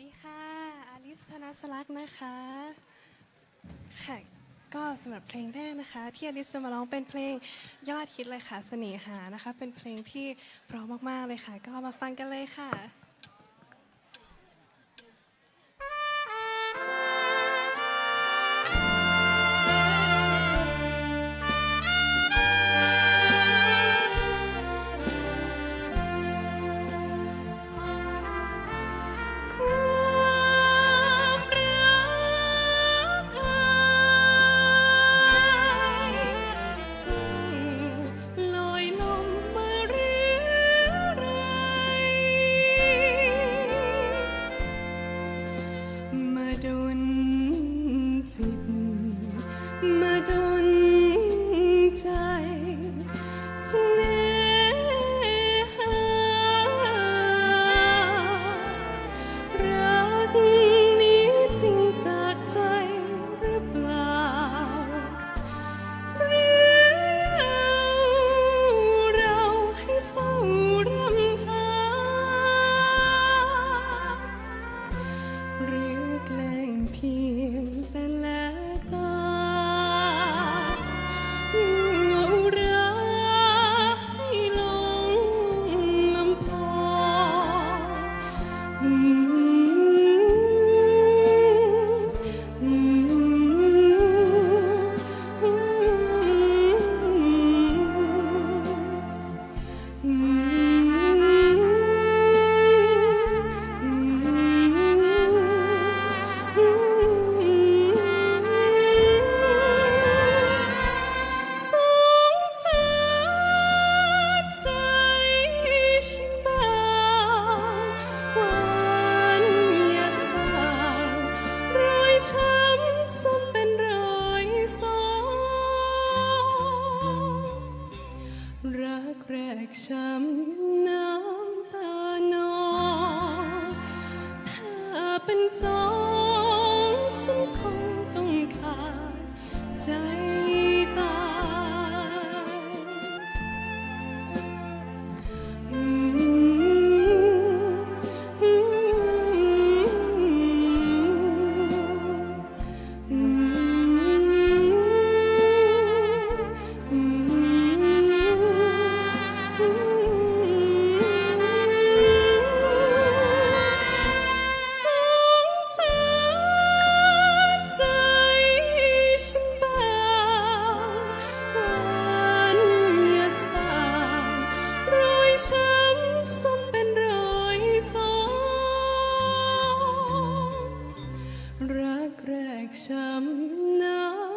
ดีค่ะ อาลิสธนสลักษ์นะคะ ค่ะ ก็สำหรับเพลงแรกนะคะ ที่อาลิสจะมาร้องเป็นเพลงยอดฮิตเลยค่ะ เสน่หานะคะ เป็นเพลงที่เพราะมากๆเลยค่ะ ก็มาฟังกันเลยค่ะ ดนจิต ช้ำน้ำตานองถ้าเป็นสอง rekshamna